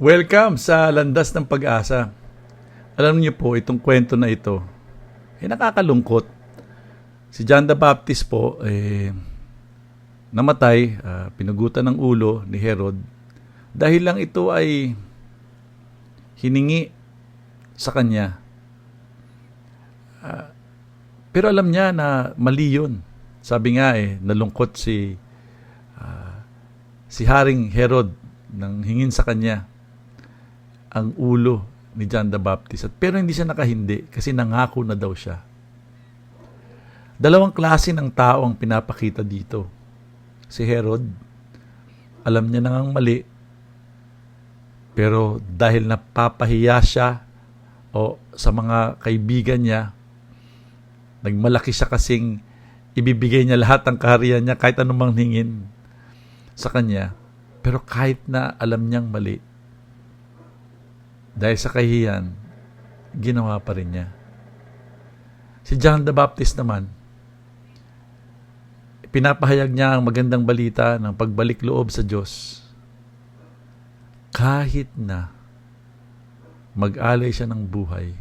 Welcome sa Landas ng Pag-asa. Alam niyo po, itong kwento na ito, eh nakakalungkot. Si John the Baptist po, eh, namatay, ah, pinugutan ng ulo ni Herod, dahil lang ito ay hiningi sa kanya. Ah, pero alam niya na mali yun. Sabi nga eh, nalungkot si ah, si Haring Herod nang hingin sa kanya ang ulo ni John the Baptist. At, pero hindi siya nakahindi kasi nangako na daw siya. Dalawang klase ng tao ang pinapakita dito. Si Herod, alam niya nang mali, pero dahil napapahiya siya o sa mga kaibigan niya, nagmalaki siya kasing ibibigay niya lahat ng kaharian niya kahit anumang hingin sa kanya. Pero kahit na alam niyang mali, dahil sa kahiyan, ginawa pa rin niya. Si John the Baptist naman, pinapahayag niya ang magandang balita ng pagbalik loob sa Diyos. Kahit na mag-alay siya ng buhay,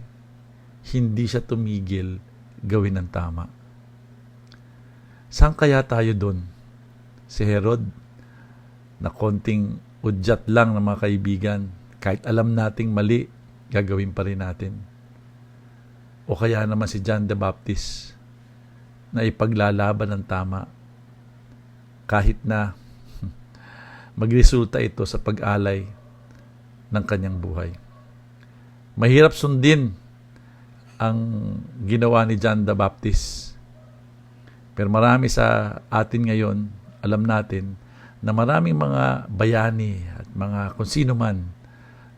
hindi siya tumigil gawin ang tama. Saan kaya tayo doon? Si Herod, na konting udyat lang ng mga kaibigan, kahit alam nating mali, gagawin pa rin natin. O kaya naman si John the Baptist, na ipaglalaban ng tama, kahit na magresulta ito sa pag-alay ng kanyang buhay. Mahirap sundin ang ginawa ni John the Baptist. Pero marami sa atin ngayon, alam natin, na maraming mga bayani at mga kung sino man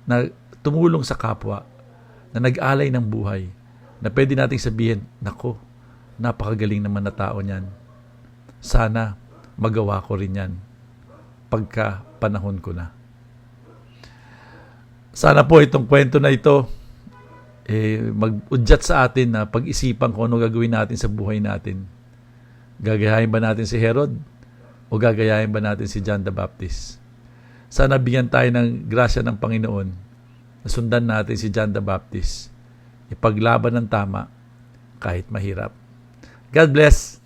na tumulong sa kapwa, na nag-alay ng buhay, na pwede nating sabihin, nako, napakagaling naman na tao niyan. Sana magawa ko rin yan pagka panahon ko na. Sana po itong kwento na ito eh, mag-udyat sa atin na pag-isipan kung ano gagawin natin sa buhay natin. Gagayahin ba natin si Herod o gagayahin ba natin si John the Baptist? Sana bigyan tayo ng grasya ng Panginoon na sundan natin si John the Baptist. Ipaglaban ng tama kahit mahirap. God bless.